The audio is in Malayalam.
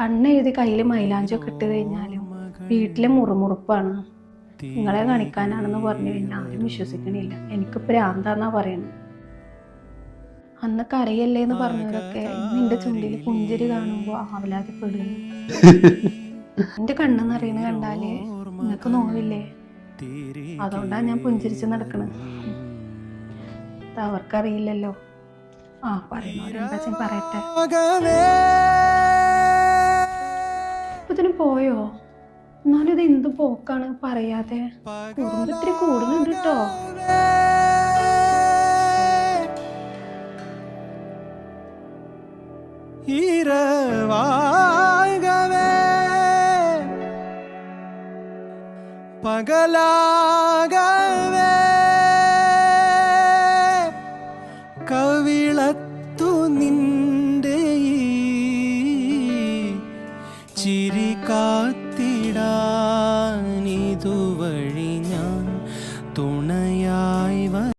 കണ്ണെഴുതി കയ്യിൽ മൈലാഞ്ചൊക്കെ ഇട്ട് കഴിഞ്ഞാലും വീട്ടിലെ മുറുമുറുപ്പാണ്. നിങ്ങളെ കാണിക്കാനാണെന്ന് പറഞ്ഞു കഴിഞ്ഞാൽ ആരും വിശ്വസിക്കണില്ല. എനിക്ക് പ്രാന്താന്നാ പറയണത് അന്ന് കരയല്ലേ എന്ന് പറഞ്ഞവരൊക്കെ നിന്റെ ചുണ്ടിൽ പുഞ്ചിരി കാണുമ്പോൾ ആവലാതിപ്പെടുന്നു എന്റെ കണ്ണ് നിറയുന്ന കണ്ടാൽ നിങ്ങക്ക് നോവില്ലേ? അതുകൊണ്ടാ ഞാൻ പുഞ്ചിരിച്ച് നടക്കണത് അവർക്കറിയില്ലല്ലോ. ആ പറയുന്നവരെന്താ പറയട്ടെ. പോയോ? എന്നാലിത് എന്ത് പോക്കാണ് പറയാതെ? കുടുംബത്തിരി കൂടുന്നുണ്ട് കേട്ടോ പകലാകവേ. കവിളത്തു നിന്ന ചിരി കാത്തിടാനിതുവഴി